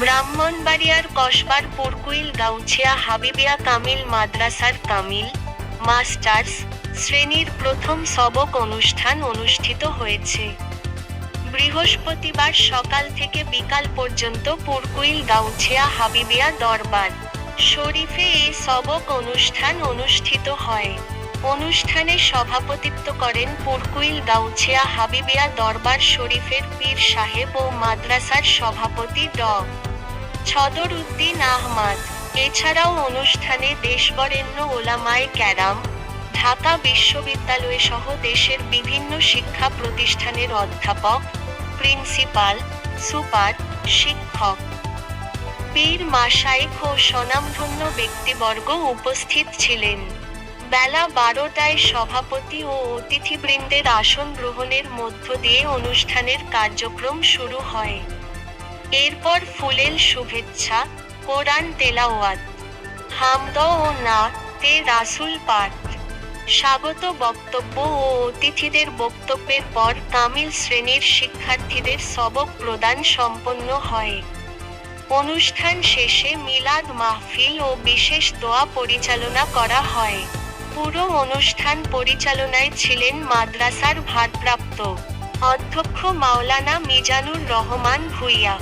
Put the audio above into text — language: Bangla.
ব্রাহ্মণবাড়িয়ার কসবার পুরকুইল গাউছিয়া হাবিবিয়া কামিল মাদ্রাসার কামিল মাস্টার্স শ্রেণির প্রথম সবক অনুষ্ঠান অনুষ্ঠিত হয়েছে। বৃহস্পতিবার সকাল থেকে বিকাল পর্যন্ত পুরকুইল গাউছিয়া হাবিবিয়া দরবার শরীফে এই সবক অনুষ্ঠান অনুষ্ঠিত হয়। অনুষ্ঠানে সভাপতিত্ব করেন পুরকুইল গাউছিয়া হাবিবিয়া দরবার শরীফের পীর সাহেব ও মাদ্রাসার সভাপতি ড। ছদর উদ্দিন আহমদ। এছাড়াও অনুষ্ঠানে দেশবরেণ্য ওলামায়ে ক্যারাম ঢাকা বিশ্ববিদ্যালয় সহ দেশের বিভিন্ন শিক্ষা প্রতিষ্ঠানের অধ্যাপক, প্রিন্সিপাল, সুপার, শিক্ষক। পীর মাসায়েক ও স্বনামধন্য ব্যক্তিবর্গ উপস্থিত ছিলেন। বেলা বারোটায় সভাপতি ও অতিথিবৃন্দের আসন গ্রহণের মধ্য দিয়ে অনুষ্ঠানের কার্যক্রম শুরু হয়। এরপর ফুলেল শুভেচ্ছা, কোরআন তেলাওয়াত। হামদ ও না তে রাসুল পাঠ। স্বাগত বক্তব্য ও অতিথিদের বক্তব্যের পর তামিল শ্রেণির শিক্ষার্থীদের সবক প্রদান সম্পন্ন হয়। অনুষ্ঠান শেষে মিলাদ মাহফিল ও বিশেষ দোয়া পরিচালনা করা হয়। পুরো অনুষ্ঠান পরিচালনায় ছিলেন মাদ্রাসার ভারপ্রাপ্ত অধ্যক্ষ মাওলানা মিজানুর রহমান ভুইয়া।